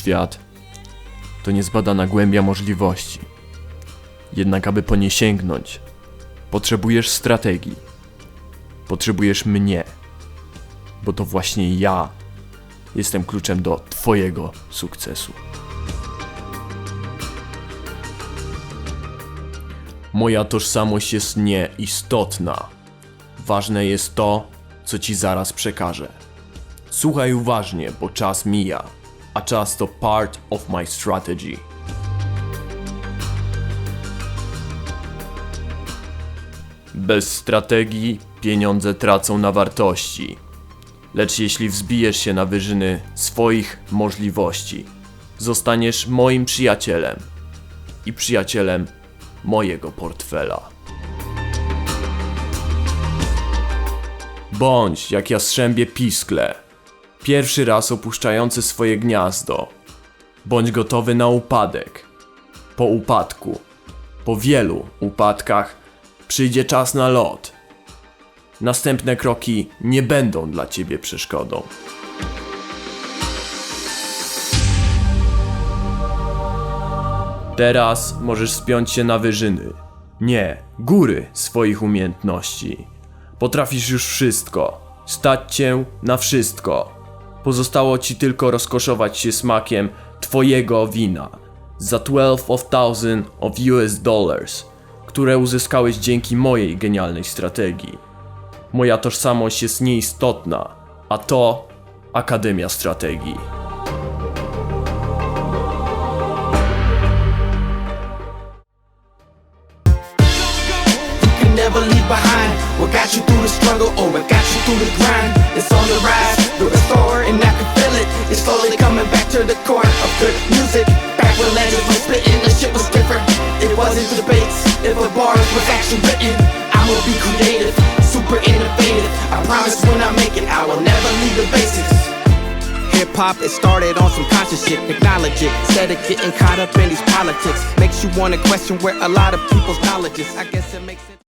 świat to niezbadana głębia możliwości. Jednak aby po nie sięgnąć, potrzebujesz strategii. Potrzebujesz mnie. Bo to właśnie ja jestem kluczem do Twojego sukcesu. Moja tożsamość jest nieistotna. Ważne jest to, co ci zaraz przekażę. Słuchaj uważnie, bo czas mija, a czas to part of my strategy. Bez strategii pieniądze tracą na wartości. Lecz jeśli wzbijesz się na wyżyny swoich możliwości, zostaniesz moim przyjacielem i przyjacielem mojego portfela. Bądź jak jastrzębie piskle, pierwszy raz opuszczający swoje gniazdo. Bądź gotowy na upadek. Po upadku, po wielu upadkach, przyjdzie czas na lot. Następne kroki nie będą dla ciebie przeszkodą. Teraz możesz spiąć się na wyżyny. Nie, góry swoich umiejętności. Potrafisz już wszystko. Stać cię na wszystko. Pozostało ci tylko rozkoszować się smakiem twojego wina za 12 of thousand of US dollars, które uzyskałeś dzięki mojej genialnej strategii. Moja tożsamość jest nieistotna, a to Akademia Strategii. never leave behind what got you through the struggle or what got you through the grind. It's on the rise, the restore, and I can feel it. It's slowly coming back to the core of good music. Back when legends was spitting, the shit was different. It wasn't debates, if a bars was actually written. I'ma be creative, super innovative. I promise when I make it, I will never leave the basics. Hip hop, it started on some conscious shit. Acknowledge it. Instead of getting caught up in these politics, makes you wanna question where a lot of people's knowledge is. I guess it makes it.